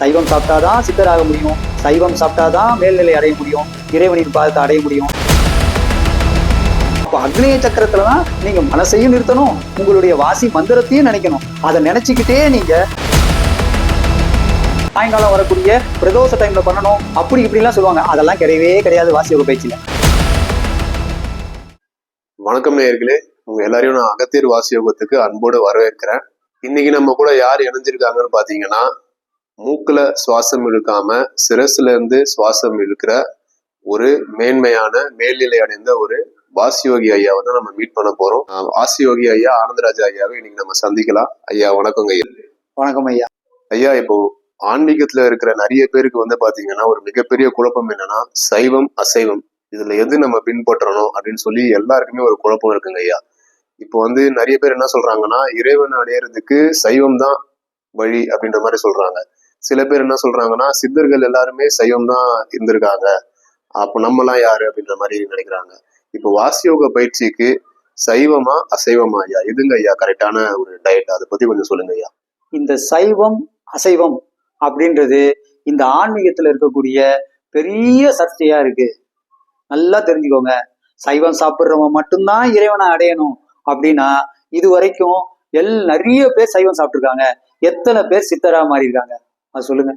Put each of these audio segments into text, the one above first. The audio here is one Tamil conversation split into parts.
சைவம் சாப்பிட்டாதான் சித்தராக முடியும். சைவம் சாப்பிட்டாதான் மேல்நிலை அடைய முடியும். இறைவனின் பாதத்தை அடைய முடியும். அப்போ அக்னிய சக்கரத்துல தான் நீங்க மனசையும் நிறுத்தணும். உங்களுடைய வாசி மந்திரத்தையும் நினைக்கணும். அதை நினைச்சுக்கிட்டே நீங்க சாயங்காலம் வரக்கூடிய பிரதோஷ டைம்ல பண்ணணும். அப்படி இப்படிலாம் சொல்லுவாங்க. அதெல்லாம் கிடையவே கிடையாது வாசி ஒரு பயிற்சியில வணக்கம் நேயர்களே. உங்க எல்லாரையும் நான் அகத்தீர் வாசி யோகத்துக்கு அன்போடு வரவேற்கிறேன். இன்னைக்கு நம்ம கூட யார் இணைஞ்சிருக்காங்கன்னு பாத்தீங்கன்னா மூக்குல சுவாசம் இழுக்காம சிரசுல இருந்து சுவாசம் இழுக்கிற ஒரு மேன்மையான மேல்நிலை அடைந்த ஒரு வாசியோகி ஐயாவை தான் நம்ம மீட் பண்ண போறோம். வாசியோகி ஐயா ஆனந்தராஜா ஐயாவை இன்னைக்கு நம்ம சந்திக்கலாம். ஐயா வணக்கங்க ஐயா. வணக்கம் ஐயா. ஐயா இப்போ ஆன்மீகத்துல இருக்கிற நிறைய பேருக்கு வந்து பாத்தீங்கன்னா ஒரு மிகப்பெரிய குழப்பம் என்னன்னா சைவம் அசைவம். இதுல எது நம்ம பின்பற்றணும் அப்படின்னு சொல்லி எல்லாருக்குமே ஒரு குழப்பம் இருக்குங்க ஐயா. இப்போ வந்து நிறைய பேர் என்ன சொல்றாங்கன்னா இறைவன் அடையறதுக்கு சைவம் தான் வழி அப்படின்ற மாதிரி சொல்றாங்க. சில பேர் என்ன சொல்றாங்கன்னா சித்தர்கள் எல்லாருமே சைவம் தான் இருந்திருக்காங்க. அப்போ நம்மலாம் யாரு அப்படின்ற மாதிரி நினைக்கிறாங்க. இப்போ வாசியோக பயிற்சிக்கு சைவமா அசைவமா ஐயா? எதுங்க ஐயா? கரெக்டான ஒரு டயட் அதை பத்தி கொஞ்சம் சொல்லுங்க ஐயா. இந்த சைவம் அசைவம் அப்படின்றது இந்த ஆன்மீகத்துல இருக்கக்கூடிய பெரிய சர்ச்சையா இருக்கு. நல்லா தெரிஞ்சுக்கோங்க. சைவம் சாப்பிட்றவன் மட்டும்தான் இறைவனை அடையணும் அப்படின்னா இது வரைக்கும் எல் நிறைய பேர் சைவம் சாப்பிட்ருக்காங்க எத்தனை பேர் சித்தரா மாறி இருக்காங்க அது சொல்லுங்க.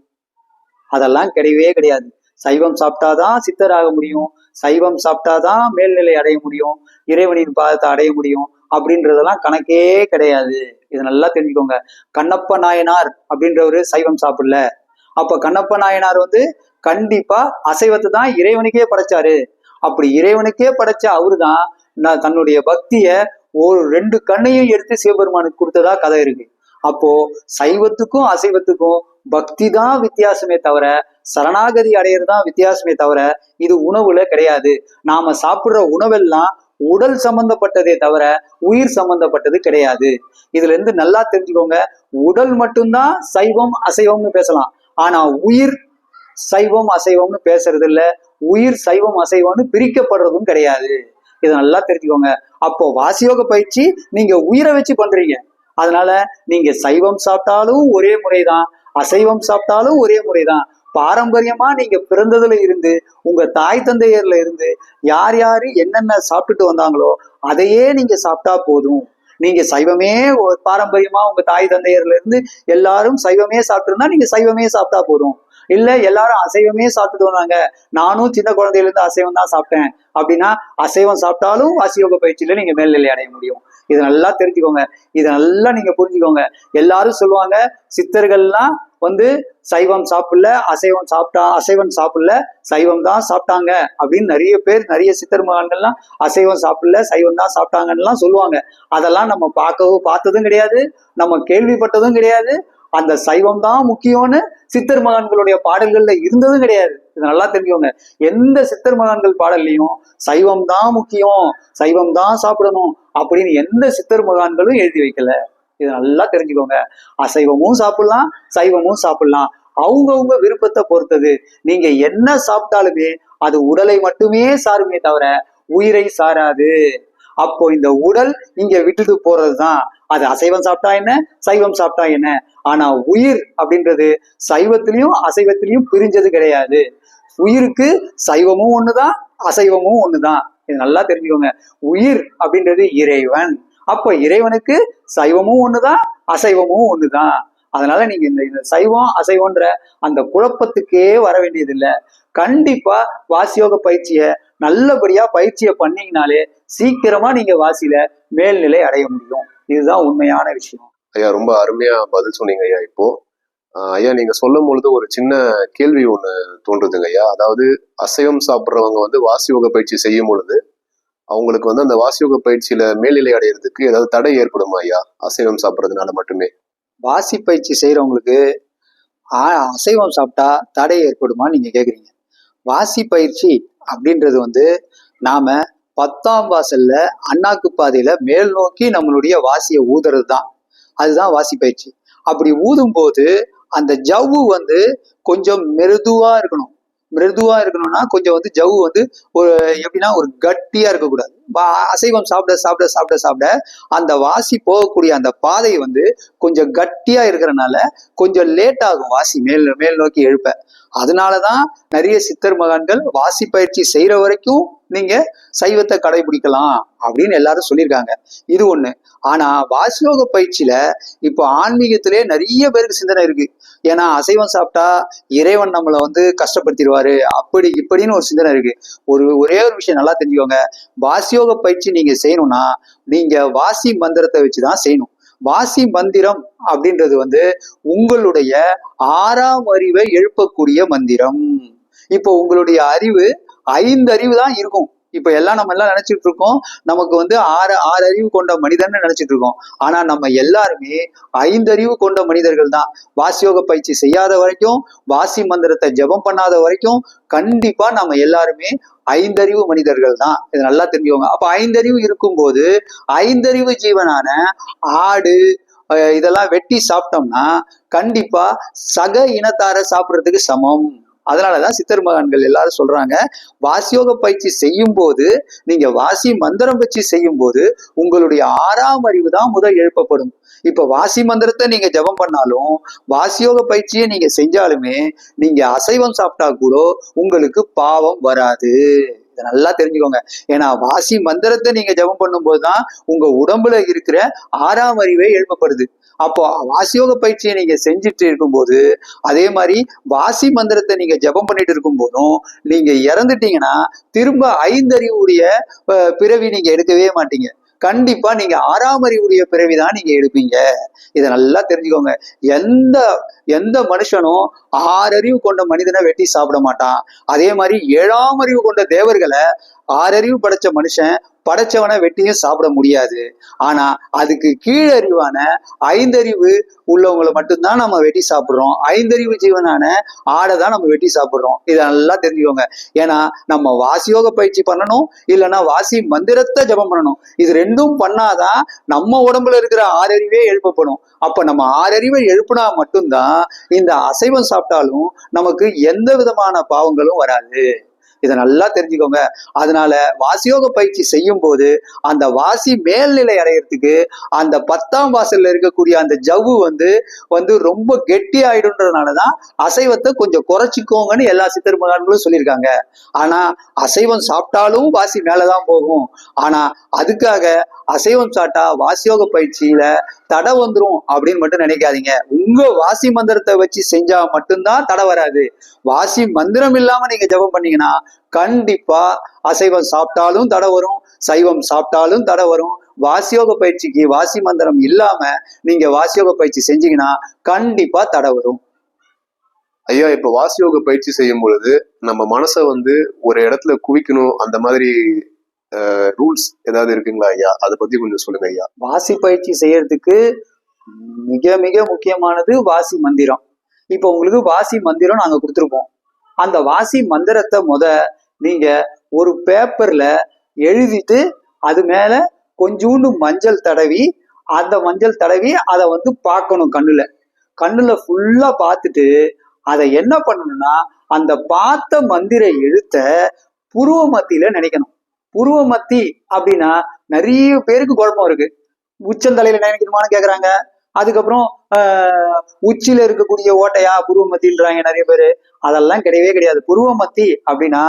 அதெல்லாம் கிடையவே கிடையாது. சைவம் சாப்பிட்டாதான் சித்தராக முடியும். சைவம் சாப்பிட்டாதான் மேல்நிலை அடைய முடியும். இறைவனின் பாதத்தை அடைய முடியும். அப்படின்றதெல்லாம் கணக்கே கிடையாது. இது நல்லா தெரிஞ்சுக்கோங்க. கண்ணப்ப நாயனார் அப்படின்றவரு சைவம் சாப்பிடல. அப்ப கண்ணப்ப நாயனார் வந்து கண்டிப்பா அசைவத்தை தான் இறைவனுக்கே படைச்சாரு. அப்படி இறைவனுக்கே படைச்ச அவரு தான் நான் தன்னுடைய பக்திய ஒரு ரெண்டு கண்ணையும் எடுத்து சிவபெருமானுக்கு கொடுத்ததா கதை இருக்கு. அப்போ சைவத்துக்கும் அசைவத்துக்கும் பக்தி தான் வித்தியாசமே தவிர சரணாகதி அடையிறது தான் வித்தியாசமே தவிர இது உணவுல கிடையாது. நாம சாப்பிடுற உணவெல்லாம் உடல் சம்பந்தப்பட்டதே தவிர உயிர் சம்பந்தப்பட்டது கிடையாது. இதுல இருந்து நல்லா தெரிஞ்சுக்கோங்க. உடல் மட்டும்தான் சைவம் அசைவம்னு பேசலாம். ஆனா உயிர் சைவம் அசைவம்னு பேசுறது இல்ல உயிர் சைவம் அசைவம்னு பிரிக்கப்படுறதும் கிடையாது. இதை நல்லா தெரிஞ்சுக்கோங்க. அப்போ வாசியோக பயிற்சி நீங்க உயிரை வச்சு பண்றீங்க. அதனால நீங்க சைவம் சாப்பிட்டாலும் ஒரே முறைதான். அசைவம் சாப்பிட்டாலும் ஒரே முறைதான். பாரம்பரியமா நீங்க பிறந்ததுல இருந்து உங்க தாய் தந்தையர்ல இருந்து யார் யாரு என்னென்ன சாப்பிட்டுட்டு வந்தாங்களோ அதையே நீங்க சாப்பிட்டா போதும். நீங்க சைவமே பாரம்பரியமா உங்க தாய் தந்தையர்ல இருந்து எல்லாரும் சைவமே சாப்பிட்டு நீங்க சைவமே சாப்பிட்டா போதும். இல்ல எல்லாரும் அசைவமே சாப்பிட்டுட்டு வந்தாங்க. நானும் சின்ன குழந்தையில இருந்து அசைவம் தான் சாப்பிட்டேன். அப்படின்னா அசைவம் சாப்பிட்டாலும் வாசியோக பயிற்சியில நீங்க மேல்நிலை அடைய முடியும். இது நல்லா தெரிஞ்சுக்கோங்க. இதை நல்லா நீங்க புரிஞ்சுக்கோங்க. எல்லாரும் சொல்லுவாங்க சித்தர்கள்லாம் வந்து சைவம் சாப்பிடல அசைவம் சாப்பிட்டா அசைவம் சாப்பிடல சைவம் தான் சாப்பிட்டாங்க. அப்படின்னு நிறைய பேர் நிறைய சித்தர் மகான்கள்லாம் அசைவம் சாப்பிடல சைவம் தான் சாப்பிட்டாங்கன்னுலாம் சொல்லுவாங்க. அதெல்லாம் நம்ம பார்க்கவும் பார்த்ததும் கிடையாது. நம்ம கேள்விப்பட்டதும் கிடையாது. அந்த சைவம் தான் முக்கியம்னு சித்தர் மகான்களுடைய பாடல்கள்ல இருந்ததும் கிடையாது. இது நல்லா தெரிஞ்சுக்கோங்க. எந்த சித்தர் மகான்கள் பாடல்லையும் சைவம் தான் முக்கியம் சைவம் தான் சாப்பிடணும் அப்படின்னு எந்த சித்தர் மகான்களும் எழுதி வைக்கல. இது நல்லா தெரிஞ்சுக்கோங்க. அசைவமும் சாப்பிடலாம் சைவமும் சாப்பிடலாம். அவங்கவுங்க விருப்பத்தை பொறுத்தது. நீங்க என்ன சாப்பிட்டாலுமே அது உடலை மட்டுமே சாருமே தவிர உயிரை சாராது. அப்போ இந்த உடல் இங்க விட்டுட்டு போறதுதான். அது அசைவம் சாப்பிட்டா என்ன? சைவம் சாப்பிட்டா என்ன? ஆனா உயிர் அப்படின்றது சைவத்திலையும் அசைவத்திலையும் பிரிஞ்சது கிடையாது. உயிருக்கு சைவமும் ஒண்ணுதான் அசைவமும் ஒண்ணுதான். இது நல்லா தெரிஞ்சுக்கோங்க. உயிர் அப்படின்றது இறைவன். அப்ப இறைவனுக்கு சைவமும் ஒண்ணுதான் அசைவமும் ஒண்ணுதான். அதனால நீங்க இந்த இந்த சைவம் அசைவன்ற அந்த குழப்பத்துக்கே வர வேண்டியதில்லை. கண்டிப்பா வாசியோக பயிற்சியை நல்லபடியா பயிற்சியை பண்ணீங்கனாலே சீக்கிரமா நீங்க வாசியில மேல்நிலை அடைய முடியும். இதுதான் உண்மையான விஷயம். ஐயா ரொம்ப அருமையா பதில் சொன்னீங்க ஐயா இப்போ. ஐயா நீங்க சொல்லும் பொழுது ஒரு சின்ன கேள்வி ஒண்ணு தோன்றுதுங்க ஐயா. அதாவது அசைவம் சாப்பிட்றவங்க வந்து வாசியோக பயிற்சி செய்யும் பொழுது அவங்களுக்கு வந்து அந்த வாசியோக பயிற்சியில மேல்நிலை அடையிறதுக்கு ஏதாவது தடை ஏற்படுமா ஐயா? அசைவம் சாப்பிட்றதுனால மட்டுமே. வாசி பயிற்சி செய்யறவங்களுக்கு அசைவம் சாப்பிட்டா தடை ஏற்படுமான்னு நீங்க கேக்குறீங்க. வாசி பயிற்சி அப்படின்றது வந்து நாம பத்தாம் வாசல்ல அண்ணாக்கு பாதையில மேல் நோக்கி நம்மளுடைய வாசியை ஊதுறது தான் அதுதான் வாசி பயிற்சி. அப்படி ஊதும் போது அந்த ஜவ்வு வந்து கொஞ்சம் மிருதுவா இருக்கணும். மிருதுவா இருக்கணும்னா கொஞ்சம் வந்து ஜவ் வந்து ஒரு எப்படின்னா ஒரு கட்டியா இருக்கக்கூடாது. அசைவம் சாப்பிட சாப்பிட சாப்பிட சாப்பிட அந்த வாசி போகக்கூடிய அந்த பாதை வந்து கொஞ்சம் கட்டியா இருக்கிறனால கொஞ்சம் லேட் ஆகும் வாசி. மேல் மேல் நோக்கி எழுப்ப. அதனாலதான் நிறைய சித்தர் மகான்கள் வாசி பயிற்சி செய்யற வரைக்கும் நீங்க சைவத்தை கடைபிடிக்கலாம் அப்படின்னு எல்லாரும் சொல்லியிருக்காங்க. இது ஒண்ணு. ஆனா வாசியோக பயிற்சியில இப்போ ஆன்மீகத்திலே நிறைய பேருக்கு சிந்தனை இருக்கு. ஏன்னா அசைவம் சாப்பிட்டா இறைவன் நம்மளை வந்து கஷ்டப்படுத்திடுவாரு. அப்படி இப்படின்னு ஒரு சிந்தனை இருக்கு. ஒரு ஒரே ஒரு விஷயம் நல்லா தெரிஞ்சுக்கோங்க. வாசியோக பயிற்சி நீங்க செய்யணும்னா நீங்க வாசி மந்திரத்தை வச்சுதான் செய்யணும். வாசி மந்திரம் அப்படின்றது வந்து உங்களுடைய ஆறாம் அறிவை எழுப்பக்கூடிய மந்திரம். இப்போ உங்களுடைய அறிவு ஐந்து அறிவு தான் இருக்கும். இப்ப எல்லாம் நம்ம எல்லாம் நினைச்சிட்டு இருக்கோம். நமக்கு வந்து ஆறு ஆறு அறிவு கொண்ட மனிதன் நினைச்சிட்டு இருக்கோம். ஆனா நம்ம எல்லாருமே ஐந்து அறிவு கொண்ட மனிதர்கள் தான். வாசியோக பயிற்சி செய்யாத வரைக்கும் வாசி மந்திரத்தை ஜெபம் பண்ணாத வரைக்கும் கண்டிப்பா நம்ம எல்லாருமே ஐந்தறிவு மனிதர்கள் தான். இது நல்லா தெரிஞ்சுக்கோங்க. அப்ப ஐந்தறிவு இருக்கும்போது ஐந்தறிவு ஜீவனான ஆடு இதெல்லாம் வெட்டி சாப்பிட்டோம்னா கண்டிப்பா சக இனத்தார சாப்பிட்றதுக்கு சமம். அதனாலதான் சித்தர் மகான்கள் எல்லாரும் சொல்றாங்க வாசியோக பயிற்சி செய்யும் போது நீங்க வாசி மந்திரம் வச்சு செய்யும் போது உங்களுடைய ஆறாம் அறிவு தான் முதல் எழுப்பப்படும். இப்ப வாசி மந்திரத்தை நீங்க ஜெபம் பண்ணாலும் வாசியோக பயிற்சியை நீங்க செஞ்சாலுமே நீங்க அசைவம் சாப்பிட்டா கூட உங்களுக்கு பாவம் வராது. இதை நல்லா தெரிஞ்சுக்கோங்க. ஏன்னா வாசி மந்திரத்தை நீங்க ஜெபம் பண்ணும்போது தான் உங்க உடம்புல இருக்கிற ஆறாம் அறிவே எழுப்பப்படுது. அப்போ வாசியோக பயிற்சியை நீங்க செஞ்சுட்டு இருக்கும்போது அதே மாதிரி வாசி மந்திரத்தை நீங்க ஜெபம் பண்ணிட்டு இருக்கும் போதும் நீங்க இறந்துட்டீங்கன்னா திரும்ப ஐந்தறிவுடைய பிறவி நீங்க எடுக்கவே மாட்டீங்க. கண்டிப்பா நீங்க ஆறாம் அறிவுடைய பிறவிதான் நீங்க எடுப்பீங்க. இதை நல்லா தெரிஞ்சுக்கோங்க. எந்த எந்த மனுஷனும் ஆறறிவு கொண்ட மனிதனை வெட்டி சாப்பிட மாட்டான். அதே மாதிரி ஏழாம் அறிவு கொண்ட தேவர்களை ஆறறிவு படைச்ச மனுஷன் படைச்சவனை வெட்டியும் சாப்பிட முடியாது. ஆனா அதுக்கு கீழறிவான ஐந்தறிவு உள்ளவங்களை மட்டும்தான் நம்ம வெட்டி சாப்பிடுறோம். ஐந்தறிவு ஜீவனான ஆடை தான் நம்ம வெட்டி சாப்பிட்றோம். இதை நல்லா தெரிஞ்சுக்கோங்க. ஏன்னா நம்ம வாசியோக பயிற்சி பண்ணணும் இல்லைன்னா வாசி மந்திரத்தை ஜெபம் பண்ணணும். இது ரெண்டும் பண்ணாதான் நம்ம உடம்புல இருக்கிற ஆறறிவே எழுப்பப்படும். அப்ப நம்ம ஆறறிவை எழுப்புனா மட்டும்தான் இந்த அசைவம் சாப்பிட்டாலும் நமக்கு எந்த விதமான பாவங்களும் வராது. இதை நல்லா தெரிஞ்சுக்கோங்க. அதனால வாசியோக பயிற்சி செய்யும் போது அந்த வாசி மேல்நிலை அடையறதுக்கு அந்த பத்தாம் வாசல்ல இருக்கக்கூடிய அந்த ஜவ்வு வந்து வந்து ரொம்ப கெட்டி ஆயிடுன்றதுனாலதான் அசைவத்தை கொஞ்சம் குறைச்சிக்கோங்கன்னு எல்லா சித்தர் மகான்களும் சொல்லியிருக்காங்க. ஆனா அசைவம் சாப்பிட்டாலும் வாசி மேலதான் போகும். ஆனா அதுக்காக அசைவம் சாப்பிட்டா வாசியோக பயிற்சியில தடை வந்துரும் அப்படின்னு மட்டும் நினைக்காதீங்க. உங்க வாசி மந்திரத்தை வச்சு செஞ்சா மட்டும்தான் தடை வராது. வாசி மந்திரம் இல்லாம நீங்க ஜெபம் பண்ணீங்கன்னா கண்டிப்பா அசைவம் சாப்பிட்டாலும் தடை வரும் சைவம் சாப்பிட்டாலும் தடை வரும். வாசியோக பயிற்சிக்கு வாசி மந்திரம் இல்லாம நீங்க வாசியோக பயிற்சி செஞ்சீங்கன்னா கண்டிப்பா தடை வரும். ஐயா இப்ப வாசியோக பயிற்சி செய்யும் பொழுது நம்ம மனசை வந்து ஒரு இடத்துல குவிக்கணும் அந்த மாதிரி ரூல்ஸ் ஏதாவது இருக்குங்களா ஐயா? அதை பத்தி கொஞ்சம் சொல்லுங்க ஐயா. வாசி பயிற்சி செய்யறதுக்கு மிக மிக முக்கியமானது வாசி மந்திரம். இப்போ உங்களுக்கு வாசி மந்திரம் நாங்க கொடுத்துருப்போம் அந்த வாசி மந்திரத்தை முத நீங்க ஒரு பேப்பர்ல எழுதிட்டு அது மேல கொஞ்சூண்டு மஞ்சள் தடவி அந்த மஞ்சள் தடவி அதை வந்து பார்க்கணும் கண்ணுல. கண்ணுல ஃபுல்லா பார்த்துட்டு அதை என்ன பண்ணணும்னா அந்த பார்த்த மந்திர எழுத்த புருவ மத்தியில நினைக்கணும். புருவ மத்தி அப்படின்னா நிறைய பேருக்கு குழப்பம் இருக்கு. உச்சந்தலையில நினைக்கணுமான்னு கேக்குறாங்க. அதுக்கப்புறம் உச்சியில இருக்கக்கூடிய ஓட்டையா புருவ மத்தின்றாங்க நிறைய பேரு. அதெல்லாம் கிடையவே கிடையாது. புருவ மத்தி அப்படின்னா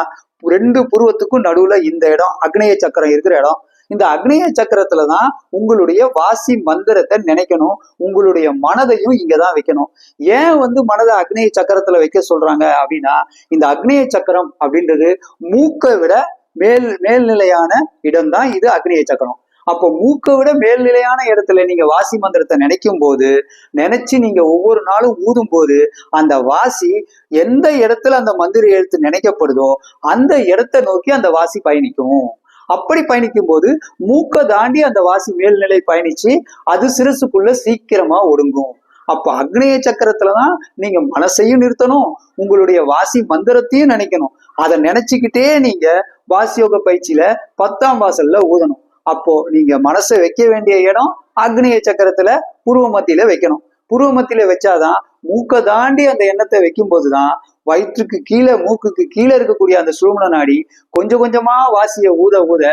ரெண்டு புருவத்துக்கும் நடுவுல இந்த இடம் அக்னேய சக்கரம் இருக்கிற இடம். இந்த அக்னேய சக்கரத்துல தான் உங்களுடைய வாசி மந்திரத்தை நினைக்கணும். உங்களுடைய மனதையும் இங்கதான் வைக்கணும். ஏன் வந்து மனதை அக்னேய சக்கரத்துல வைக்க சொல்றாங்க அப்படின்னா இந்த அக்னேய சக்கரம் அப்படின்றது மூக்கை விட மேல் மேல்நிலையான இடம் தான் இது அக்னேய சக்கரம். அப்போ மூக்கை விட மேல்நிலையான இடத்துல நீங்க வாசி மந்திரத்தை நினைக்கும் போது நினைச்சு நீங்க ஒவ்வொரு நாளும் ஊதும் போது அந்த வாசி எந்த இடத்துல அந்த மந்திர எழுத்து நினைக்கப்படுதோ அந்த இடத்தை நோக்கி அந்த வாசி பயணிக்கும். அப்படி பயணிக்கும் போது மூக்கை தாண்டி அந்த வாசி மேல்நிலை பயணிச்சு அது சிறுசுக்குள்ள சீக்கிரமா ஒடுங்கும். அப்ப அக்னேய சக்கரத்துலதான் நீங்க மனசையும் நிறுத்தணும் உங்களுடைய வாசி மந்திரத்தையும் நினைக்கணும். அதை நினைச்சுக்கிட்டே நீங்க வாசியோக பயிற்சியில பத்தாம் வாசல்ல ஊதணும். அப்போ நீங்க மனசை வைக்க வேண்டிய இடம் அக்னிய சக்கரத்துல பூர்வ மத்தியில வைக்கணும். பூர்வ மத்தியில வச்சாதான் மூக்கை தாண்டி அந்த எண்ணத்தை வைக்கும் போதுதான் வயிற்றுக்கு கீழே மூக்குக்கு கீழே இருக்கக்கூடிய அந்த சுழுமண நாடி கொஞ்சம் கொஞ்சமா வாசிய ஊத ஊத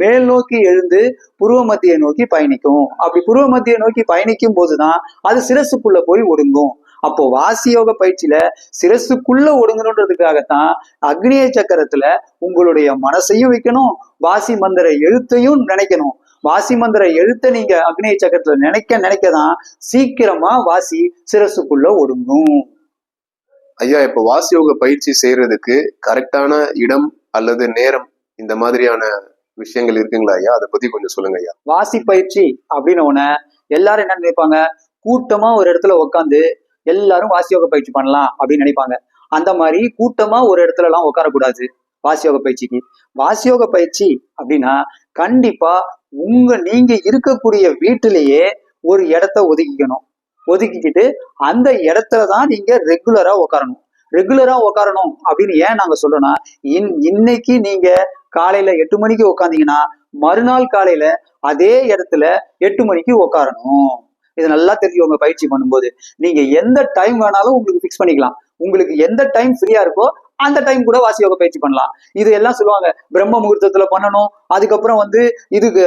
மேல் நோக்கி எழுந்து புருவ மத்தியை நோக்கி பயணிக்கும். அப்படி புருவ மத்தியை நோக்கி பயணிக்கும் போதுதான் அது சிரசுக்குள்ள போய் ஒடுங்கும். அப்போ வாசி யோக பயிற்சியில சிரசுக்குள்ள ஒடுங்கணுன்றதுக்காகத்தான் அக்னிய சக்கரத்துல உங்களுடைய மனசையும் வைக்கணும் வாசி மந்திர எழுத்தையும் நினைக்கணும். வாசி மந்திர எழுத்தை நீங்க அக்னிய சக்கரத்துல நினைக்க நினைக்கதான் சீக்கிரமா வாசி சிரசுக்குள்ள ஒடுங்கும். ஐயா இப்ப வாசியோக பயிற்சி செய்யறதுக்கு கரெக்டான இடம் அல்லது நேரம் இந்த மாதிரியான விஷயங்கள் இருக்குங்களா ஐயா? அதை பத்தி கொஞ்சம் சொல்லுங்க ஐயா. வாசி பயிற்சி அப்படின்னு உடனே எல்லாரும் என்ன நினைப்பாங்க? கூட்டமா ஒரு இடத்துல உட்காந்து எல்லாரும் வாசியோக பயிற்சி பண்ணலாம் அப்படின்னு நினைப்பாங்க. அந்த மாதிரி கூட்டமா ஒரு இடத்துல எல்லாம் உட்காரக்கூடாது வாசியோக பயிற்சிக்கு. வாசியோக பயிற்சி அப்படின்னா கண்டிப்பா உங்க நீங்க இருக்கக்கூடிய வீட்டிலேயே ஒரு இடத்த ஒதுக்கிக்கணும். ஒதுக்கிக்கிட்டு அந்த இடத்துல தான் நீங்க ரெகுலரா உட்காரணும். ரெகுலரா உட்காரணும் அப்படின்னு ஏன் நாங்க சொல்றோம்னா இன் இன்னைக்கு நீங்க காலையில எட்டு மணிக்கு உட்காந்தீங்கன்னா மறுநாள் காலையில அதே இடத்துல எட்டு மணிக்கு உட்காரணும். இது நல்லா தெரியும் பயிற்சி பண்ணும்போது நீங்க எந்த டைம் வேணாலும் உங்களுக்கு பிக்ஸ் பண்ணிக்கலாம். உங்களுக்கு எந்த டைம் ஃப்ரீயா இருக்கோ அந்த டைம் கூட வாசி யோக பயிற்சி பண்ணலாம். இது எல்லாம் சொல்லுவாங்க பிரம்ம முகூர்த்தத்துல பண்ணணும் அதுக்கப்புறம் வந்து இதுக்கு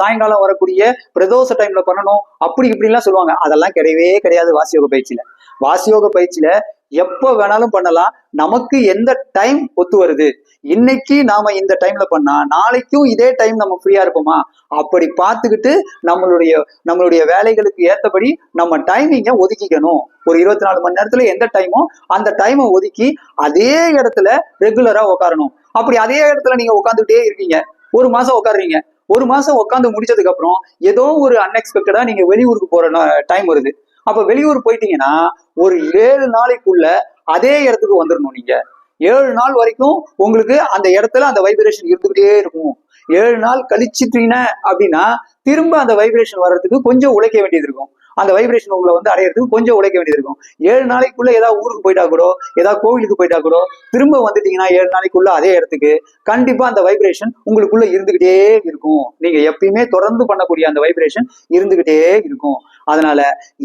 சாயங்காலம் வரக்கூடிய பிரதோஷ டைம்ல பண்ணணும் அப்படி இப்படிலாம் சொல்லுவாங்க. அதெல்லாம் கிடையவே கிடையாது வாசி யோக பயிற்சியில. வாசி யோக பயிற்சியில எப்போ வேணாலும் பண்ணலாம். நமக்கு எந்த டைம் ஒத்து வருது? இன்னைக்கு நாம இந்த டைம்ல பண்ணா நாளைக்கும் இதே டைம் நம்ம ஃப்ரீயா இருப்போமா? அப்படி பார்த்துக்கிட்டு நம்மளுடைய நம்மளுடைய வேலைகளுக்கு ஏத்தபடி நம்ம டைமிங்கை ஒதுக்கிக்கணும். ஒரு இருபத்தி நாலு மணி நேரத்துல எந்த டைமோ அந்த டைமை ஒதுக்கி அதே இடத்துல ரெகுலரா உட்காரணும் அப்படி அதே இடத்துல நீங்க உட்காந்துக்கிட்டே இருக்கீங்க. ஒரு மாசம் உட்காருறீங்க ஒரு மாசம் உட்காந்து முடிச்சதுக்கு அப்புறம் ஏதோ ஒரு அன்எக்ஸ்பெக்டடா நீங்க வெளியூருக்கு போற டைம் வருது. அப்ப வெளியூர் போயிட்டீங்கன்னா ஒரு ஏழு நாளைக்குள்ள அதே இடத்துக்கு வந்துடணும் நீங்க. ஏழு நாள் வரைக்கும் உங்களுக்கு அந்த இடத்துல அந்த வைப்ரேஷன் இருந்துகிட்டே இருக்கும். ஏழு நாள் கழிச்சிட்டீங்க அப்படின்னா திரும்ப அந்த வைப்ரேஷன் வர்றதுக்கு கொஞ்சம் உழைக்க வேண்டியது இருக்கும். அந்த வைப்ரேஷன் உங்களை வந்து அடையிறதுக்கு கொஞ்சம் உழைக்க வேண்டியது இருக்கும். ஏழு நாளைக்குள்ள ஏதாவது ஊருக்கு போயிட்டா கூட ஏதாவது கோவிலுக்கு போயிட்டா கூட திரும்ப வந்துட்டீங்கன்னா ஏழு நாளைக்குள்ள அதே இடத்துக்கு கண்டிப்பா அந்த வைப்ரேஷன் உங்களுக்குள்ள இருந்துகிட்டே இருக்கும். நீங்க எப்பயுமே தொடர்ந்து பண்ணக்கூடிய அந்த வைப்ரேஷன் இருந்துகிட்டே இருக்கும். அதனால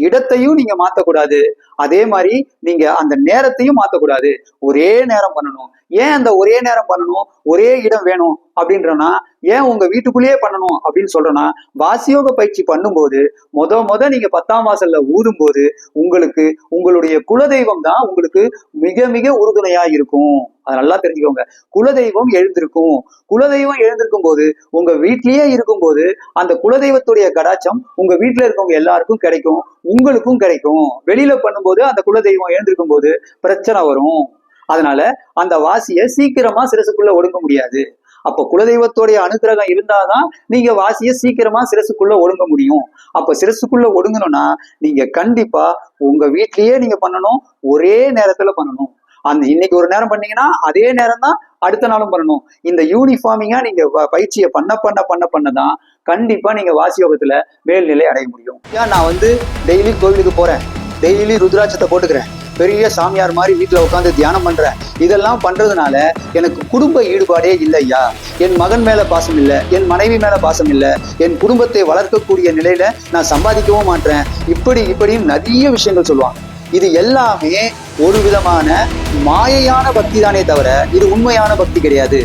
இடத்தையும் நீங்க மாத்தக்கூடாது. அதே மாதிரி நீங்க அந்த நேரத்தையும் மாத்தக்கூடாது. ஒரே நேரம் பண்ணணும். ஏன் அந்த ஒரே நேரம் பண்ணணும்? ஒரே இடம் வேணும் அப்படின்றனா ஏன் உங்க வீட்டுக்குள்ளேயே பண்ணணும் அப்படின்னு சொல்றேன்னா வாசியோக பயிற்சி பண்ணும்போது முத முத நீங்க பத்தாம் வாசல்ல ஊதும் போது உங்களுக்கு உங்களுடைய குலதெய்வம் தான் உங்களுக்கு மிக மிக உறுதுணையா இருக்கும். அதை நல்லா தெரிஞ்சுக்கோங்க. குலதெய்வம் எழுந்திருக்கும். குலதெய்வம் எழுந்திருக்கும் போது உங்க வீட்லயே இருக்கும்போது அந்த குலதெய்வத்துடைய கடாச்சம் உங்க வீட்டுல இருக்கவங்க எல்லாருக்கும் கிடைக்கும். உங்களுக்கும் கிடைக்கும். வெளியில பண்ணும்போது அந்த குலதெய்வம் எழுந்திருக்கும் போது பிரச்சனை வரும். அதனால அந்த வாசியை சீக்கிரமா சிரசுக்குள்ள ஒடுங்க முடியாது. அப்ப குலதெய்வத்தோடைய அனுக்கிரகம் இருந்தாதான் நீங்க வாசியை சீக்கிரமா சிரசுக்குள்ள ஒடுங்க முடியும். அப்ப சிரசுக்குள்ள ஒடுங்கணும்னா நீங்க கண்டிப்பா உங்க வீட்லயே நீங்க பண்ணணும் ஒரே நேரத்துல பண்ணணும். அந்த இன்னைக்கு ஒரு நேரம் பண்ணீங்கன்னா அதே நேரம் தான் அடுத்த நாளும் பண்ணணும். இந்த யூனிஃபார்மிங்கா நீங்க பயிற்சியை பண்ண பண்ண பண்ண பண்ணதான் கண்டிப்பா நீங்க வாசி யோகத்துல மேல்நிலை அடைய முடியும். ஏன் நான் வந்து டெய்லி கோவிலுக்கு போறேன். டெய்லி ருத்ராட்சத்தை போட்டுக்கிறேன். பெரிய சாமியார் மாதிரி வீட்டில் உட்காந்து தியானம் பண்ணுறேன் இதெல்லாம் பண்ணுறதுனால எனக்கு குடும்ப ஈடுபாடே இல்லையா? என் மகன் மேலே பாசம் இல்லை என் மனைவி மேலே பாசம் இல்லை என் குடும்பத்தை வளர்க்கக்கூடிய நிலையில நான் சம்பாதிக்கவும் மாட்டேன். இப்படி இப்படின்னு நிறைய விஷயங்கள் சொல்லுவாங்க. இது எல்லாமே ஒரு விதமான மாயையான பக்தி தானே தவிர இது உண்மையான பக்தி கிடையாது.